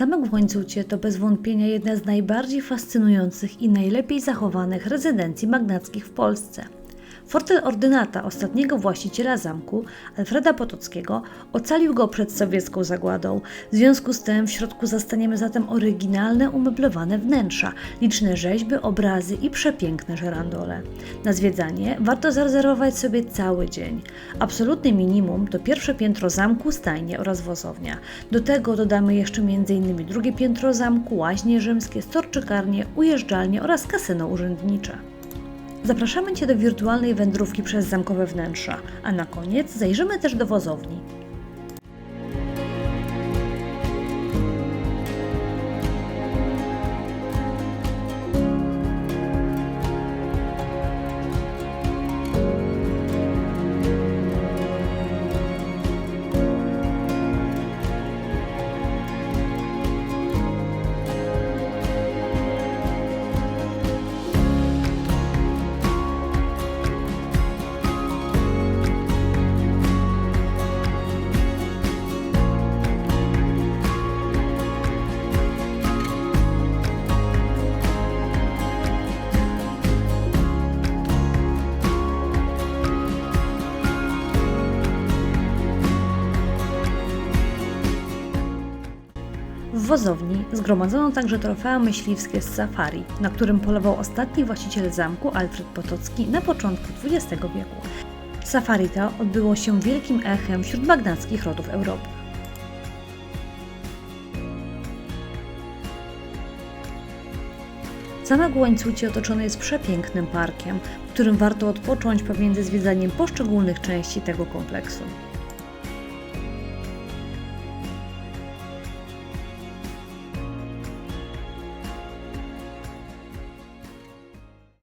Zamek w Łańcucie to bez wątpienia jedna z najbardziej fascynujących i najlepiej zachowanych rezydencji magnackich w Polsce. Fortel ordynata ostatniego właściciela zamku, Alfreda Potockiego, ocalił go przed sowiecką zagładą. W związku z tym w środku zastaniemy zatem oryginalne, umeblowane wnętrza, liczne rzeźby, obrazy i przepiękne żerandole. Na zwiedzanie warto zarezerwować sobie cały dzień. Absolutne minimum to pierwsze piętro zamku, stajnie oraz wozownia. Do tego dodamy jeszcze m.in. drugie piętro zamku, łaźnie rzymskie, storczykarnie, ujeżdżalnie oraz kasyno urzędnicze. Zapraszamy Cię do wirtualnej wędrówki przez zamkowe wnętrza, a na koniec zajrzymy też do wozowni. W wozowni zgromadzono także trofea myśliwskie z safari, na którym polował ostatni właściciel zamku Alfred Potocki na początku XX wieku. Safari to odbyło się wielkim echem wśród magnackich rodów Europy. Zamek w Łańcucie otoczony jest przepięknym parkiem, w którym warto odpocząć pomiędzy zwiedzaniem poszczególnych części tego kompleksu.